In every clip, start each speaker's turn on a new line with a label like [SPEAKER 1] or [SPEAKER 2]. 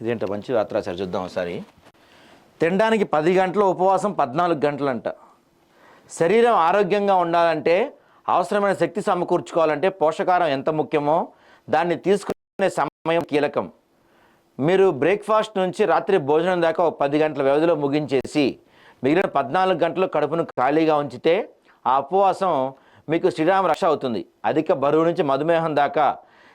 [SPEAKER 1] ఇదేంట మంచి రాత్రా సరి చూద్దాం ఒకసారి. తినడానికి పది గంటల ఉపవాసం పద్నాలుగు గంటలంట. శరీరం ఆరోగ్యంగా ఉండాలంటే అవసరమైన శక్తి సమకూర్చుకోవాలంటే పోషకారం ఎంత ముఖ్యమో దాన్ని తీసుకునే సమయం కీలకం. మీరు బ్రేక్ఫాస్ట్ నుంచి రాత్రి భోజనం దాకా ఒక పది గంటల వ్యవధిలో ముగించేసి మిగిలిన పద్నాలుగు గంటలు కడుపును ఖాళీగా ఉంచితే ఆ ఉపవాసం మీకు శ్రీరామ రక్ష అవుతుంది. అధిక బరువు నుంచి మధుమేహం దాకా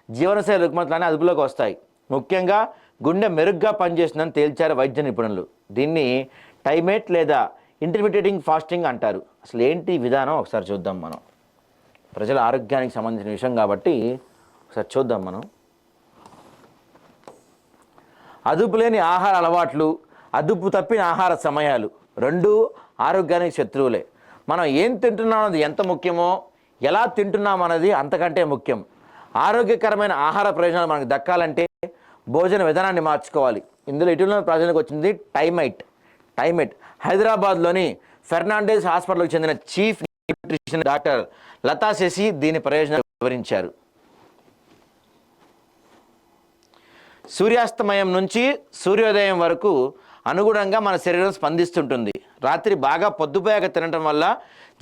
[SPEAKER 1] జీవనశైలి రుగ్మతలన్నీ అదుపులోకి వస్తాయి. ముఖ్యంగా గుండె మెరుగ్గా పనిచేస్తుందని తేల్చారు వైద్య నిపుణులు. దీన్ని టైమేట్ లేదా ఇంటర్మీడియేటింగ్ ఫాస్టింగ్ అంటారు. అసలు ఏంటి విధానం? ఒకసారి చూద్దాం మనం. ప్రజల ఆరోగ్యానికి సంబంధించిన విషయం కాబట్టి ఒకసారి చూద్దాం మనం. అదుపు లేని ఆహార అలవాట్లు అదుపు తప్పిన ఆహార సమయాలు రెండు ఆరోగ్యానికి శత్రువులే. మనం ఏం తింటున్నాం అన్నది ఎంత ముఖ్యమో ఎలా తింటున్నాం అన్నది అంతకంటే ముఖ్యం. ఆరోగ్యకరమైన ఆహార ప్రయోజనాలు మనకు దక్కాలంటే భోజన విధానాన్ని మార్చుకోవాలి. ఇందులో ఇటీవల ప్రజలకు వచ్చింది టైమైట్. టైమైట్. హైదరాబాద్లోని ఫెర్నాండేస్ హాస్పిటల్కి చెందిన chief nutrition doctor Latha Sasi దీని ప్రయోజనాలు వివరించారు. సూర్యాస్తమయం నుంచి సూర్యోదయం వరకు అనుగుణంగా మన శరీరం స్పందిస్తుంటుంది. రాత్రి బాగా పొద్దుపోయాక తినడం వల్ల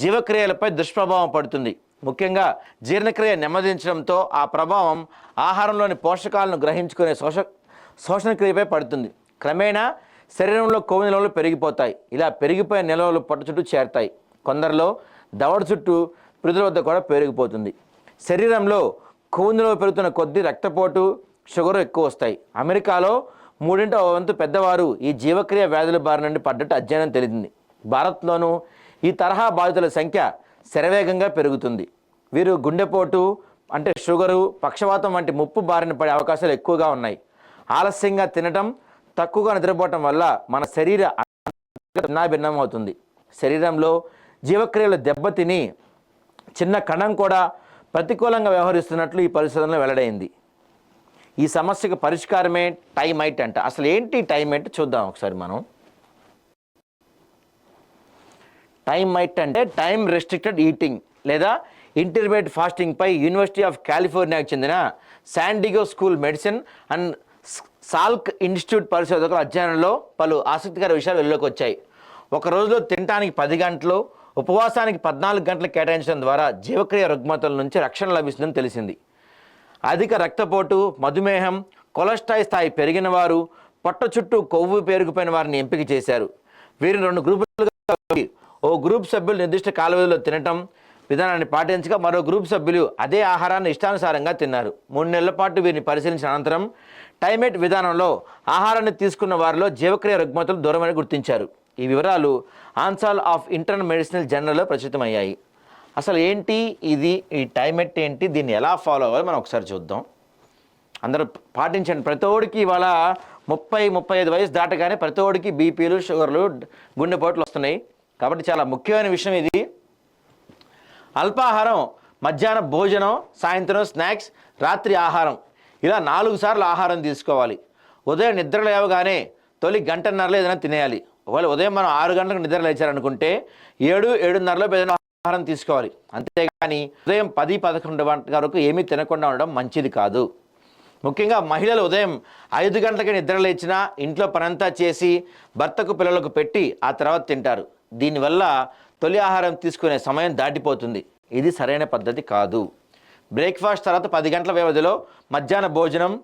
[SPEAKER 1] జీవక్రియలపై దుష్ప్రభావం పడుతుంది. ముఖ్యంగా జీర్ణక్రియ నెమ్మదించడంతో ఆ ప్రభావం ఆహారంలోని పోషకాలను గ్రహించుకునే శోష శోషణక్రియపై పడుతుంది. క్రమేణా శరీరంలో కొవ్వు నిల్వలు పెరిగిపోతాయి. ఇలా పెరిగిపోయే నిల్వలు పొట్ట చుట్టూ చేరతాయి. కొందరిలో దవడ చుట్టూ పిరుదుల వద్ద కూడా పెరిగిపోతుంది. శరీరంలో కొవ్వు నిల్వ పెరుగుతున్న కొద్దీ రక్తపోటు షుగర్ ఎక్కువ వస్తాయి. అమెరికాలో మూడింట వంతు పెద్దవారు ఈ జీవక్రియ వ్యాధుల బారి నుండి పడ్డట్టు అధ్యయనం తెలిసింది భారత్లోనూ ఈ తరహా బాధితుల సంఖ్య శరవేగంగా పెరుగుతుంది. వీరు గుండెపోటు అంటే షుగరు పక్షవాతం వంటి ముప్పు బారిన పడే అవకాశాలు ఎక్కువగా ఉన్నాయి. ఆలస్యంగా తినటం తక్కువగా నిద్రపోవటం వల్ల మన శరీర భిన్నం అవుతుంది. శరీరంలో జీవక్రియలు దెబ్బతిని చిన్న కణం కూడా ప్రతికూలంగా వ్యవహరిస్తున్నట్లు ఈ పరిశోధనలో వెల్లడైంది. ఈ సమస్యకు పరిష్కారమే టైమైట్ అంట. అసలు ఏంటి టైమైట్ చూద్దాం ఒకసారి మనం. టైమైట్ అంటే టైం రెస్ట్రిక్టెడ్ ఈటింగ్ లేదా ఇంటర్మీడియట్ ఫాస్టింగ్ పై యూనివర్సిటీ ఆఫ్ కాలిఫోర్నియాకు చెందిన San Diego school medicine and Salk institute పరిశోధకుల అధ్యయనంలో పలు ఆసక్తికర విషయాలు వెలుగులోకి వచ్చాయి. ఒక రోజులో తినడానికి పది గంటలు ఉపవాసానికి పద్నాలుగు గంటలు కేటాయించడం ద్వారా జీవక్రియ రుగ్మతల నుంచి రక్షణ లభిస్తుందని తెలిసింది. అధిక రక్తపోటు మధుమేహం కొలెస్ట్రాల్ స్థాయి పెరిగిన వారు పొట్ట చుట్టూ కొవ్వు పేరుకుపోయిన వారిని ఎంపిక చేశారు. వీరిని రెండు గ్రూపులుగా ఓ గ్రూప్ సభ్యులు నిర్దిష్ట కాల వ్యవధిలో తినటం విధానాన్ని పాటించగా మరో గ్రూప్ సభ్యులు అదే ఆహారాన్ని ఇష్టానుసారంగా తిన్నారు. మూడు నెలల పాటు వీరిని పరిశీలించిన అనంతరం టైమేట్ విధానంలో ఆహారాన్ని తీసుకున్న వారిలో జీవక్రియ రుగ్మతలు దూరమని గుర్తించారు. ఈ వివరాలు ఆన్సాల్ ఆఫ్ ఇంటర్నల్ మెడిసినల్ జర్నల్లో ప్రచురితమయ్యాయి. అసలు ఏంటి ఇది? ఈ టైమెట్ ఏంటి? దీన్ని ఎలా ఫాలో అవ్వాలి? మనం ఒకసారి చూద్దాం. అందరూ పాటించండి. ప్రతి ఒడికి ఇవాళ ముప్పై ముప్పై ఐదు వయసు దాటగానే ప్రతి ఒడికి బీపీలు షుగర్లు గుండెపోట్లు వస్తున్నాయి. కాబట్టి చాలా ముఖ్యమైన విషయం ఇది. అల్పాహారం మధ్యాహ్న భోజనం సాయంత్రం స్నాక్స్ రాత్రి ఆహారం. ఇలా నాలుగు సార్లు ఆహారం తీసుకోవాలి. ఉదయం నిద్ర లేవగానే తొలి గంటన్నరలో ఏదైనా తినేయాలి. ఒకవేళ ఉదయం మనం ఆరు గంటలకు నిద్ర లేచారనుకుంటే ఏడు ఏడున్నరలో ఏదైనా ఆహారం తీసుకోవాలి. అంతేగాని ఉదయం పది పదకొండు గంటల వరకు ఏమీ తినకుండా ఉండడం మంచిది కాదు. ముఖ్యంగా మహిళలు ఉదయం ఐదు గంటలకి నిద్ర లేచినా ఇంట్లో పనంతా చేసి భర్తకు పిల్లలకు పెట్టి ఆ తర్వాత తింటారు. దీనివల్ల తొలి ఆహారం తీసుకునే సమయం దాటిపోతుంది. ఇది సరైన పద్ధతి కాదు. బ్రేక్ఫాస్ట్ తర్వాత పది గంటల వ్యవధిలో మధ్యాహ్న భోజనం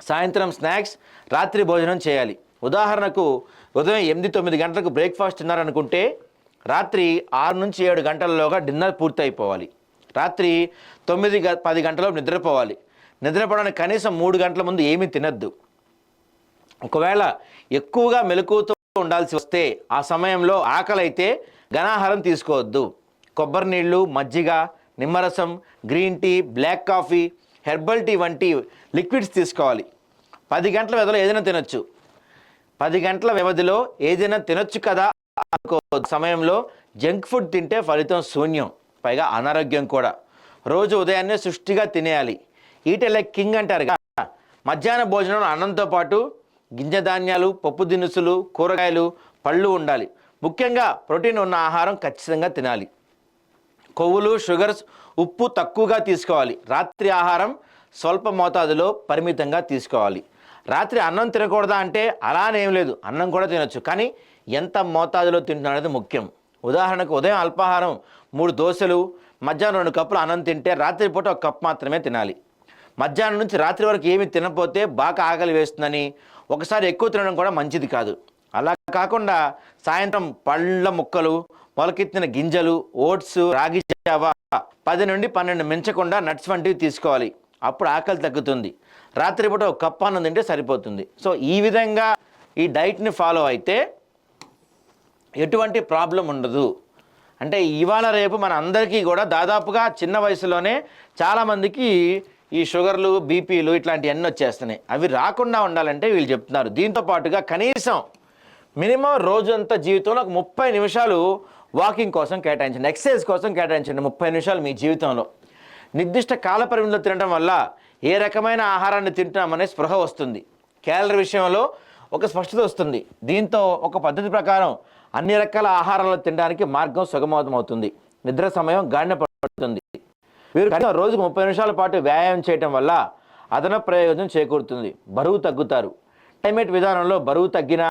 [SPEAKER 1] సాయంత్రం స్నాక్స్ రాత్రి భోజనం చేయాలి. ఉదాహరణకు ఉదయం ఎనిమిది తొమ్మిది గంటలకు బ్రేక్ఫాస్ట్ తిన్నారనుకుంటే రాత్రి ఆరు నుంచి ఏడు గంటలలోగా డిన్నర్ పూర్తి అయిపోవాలి రాత్రి తొమ్మిది గ- పది గంటలో నిద్రపోవాలి. నిద్రపోవడానికి కనీసం మూడు గంటల ముందు ఏమీ తినద్దు. ఒకవేళ ఎక్కువగా మెలకువతో ఉండాల్సి వస్తే ఆ సమయంలో ఆకలైతే ఘనాహారం తీసుకోవద్దు. కొబ్బరి నీళ్ళు మజ్జిగ నిమ్మరసం green tea black coffee herbal tea వంటి లిక్విడ్స్ తీసుకోవాలి. పది గంటల వ్యవధిలో ఏదైనా తినొచ్చు. పది గంటల వ్యవధిలో ఏదైనా తినొచ్చు కదా అనుకో సమయంలో జంక్ ఫుడ్ తింటే ఫలితం శూన్యం పైగా అనారోగ్యం కూడా. రోజు ఉదయాన్నే సృష్టిగా తినేయాలి. ఈట కింగ్ అంటారు కదా. మధ్యాహ్న భోజనం అన్నంతో పాటు గింజ ధాన్యాలు పప్పు దినుసులు కూరగాయలు పళ్ళు ఉండాలి. ముఖ్యంగా ప్రోటీన్ ఉన్న ఆహారం ఖచ్చితంగా తినాలి. కొవ్వులు షుగర్స్ ఉప్పు తక్కువగా తీసుకోవాలి. రాత్రి ఆహారం స్వల్ప మోతాదులో పరిమితంగా తీసుకోవాలి. రాత్రి అన్నం తినకూడదా అంటే అలానేం లేదు. అన్నం కూడా తినొచ్చు. కానీ ఎంత మోతాదులో తింటున్నా అనేది ముఖ్యం. ఉదాహరణకు ఉదయం అల్పాహారం మూడు దోశలు మధ్యాహ్నం రెండు కప్పులు అన్నం తింటే రాత్రిపూట ఒక కప్ మాత్రమే తినాలి. మధ్యాహ్నం నుంచి రాత్రి వరకు ఏమి తినపోతే బాగా ఆకలి వేస్తుందని ఒకసారి ఎక్కువ తినడం కూడా మంచిది కాదు. అలా కాకుండా సాయంత్రం పళ్ళ ముక్కలు మొలకెత్తిన గింజలు ఓట్స్ రాగి జావా పది నుండి పన్నెండు మించకుండా నట్స్ వంటివి తీసుకోవాలి. అప్పుడు ఆకలి తగ్గుతుంది. రాత్రిపూట ఒక కప్పు అన్నం తింటే సరిపోతుంది. సో ఈ విధంగా ఈ డైట్ని ఫాలో అయితే ఎటువంటి ప్రాబ్లం ఉండదు. అంటే ఇవాళ రేపు మన అందరికీ కూడా దాదాపుగా చిన్న వయసులోనే చాలామందికి ఈ షుగర్లు బీపీలు ఇట్లాంటివన్నీ వచ్చేస్తున్నాయి. అవి రాకుండా ఉండాలంటే వీళ్ళు చెప్తున్నారు. దీంతో పాటుగా కనీసం మినిమం రోజంతా జీవితంలో ఒక ముప్పై నిమిషాలు వాకింగ్ కోసం కేటాయించండి. ఎక్సర్సైజ్ కోసం కేటాయించండి ముప్పై నిమిషాలు మీ జీవితంలో. నిర్దిష్ట కాల పరిమితిలో తినడం వల్ల ఏ రకమైన ఆహారాన్ని తింటున్నామనే స్పృహ వస్తుంది. క్యాలరీ విషయంలో ఒక స్పష్టత వస్తుంది. దీంతో ఒక పద్ధతి ప్రకారం అన్ని రకాల ఆహారాలు తినడానికి మార్గం సుగమతం నిద్ర సమయం గాడిన వీరు కనీసం రోజుకు ముప్పై నిమిషాల పాటు వ్యాయామం చేయటం వల్ల అదనపు ప్రయోజనం చేకూరుతుంది. బరువు తగ్గుతారు. క్లైమేట్ విధానంలో బరువు తగ్గినా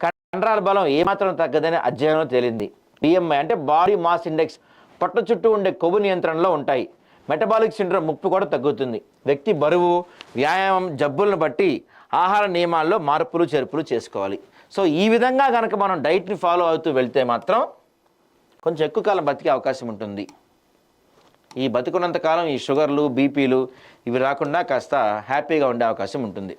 [SPEAKER 1] కండరాల బలం ఏమాత్రం తగ్గదని అధ్యయనంలో తేలింది. బిఎంఐ అంటే బాడీ మాస్ ఇండెక్స్ పొట్ట చుట్టూ ఉండే కొవ్వు నియంత్రణలో ఉంటాయి. మెటబాలిక్ సిండ్రోమ్ ముప్పు కూడా తగ్గుతుంది. వ్యక్తి బరువు వ్యాయామం జబ్బులను బట్టి ఆహార నియమాల్లో మార్పులు చేర్పులు చేసుకోవాలి. సో ఈ విధంగా కనుక మనం డైట్ని ఫాలో అవుతూ వెళ్తే మాత్రం కొంచెం ఎక్కువ కాలం బతికే అవకాశం ఉంటుంది. ఈ బతుకున్నంత కాలం ఈ షుగర్లు బీపీలు ఇవి రాకుండా కాస్త హ్యాపీగా ఉండే అవకాశం ఉంటుంది.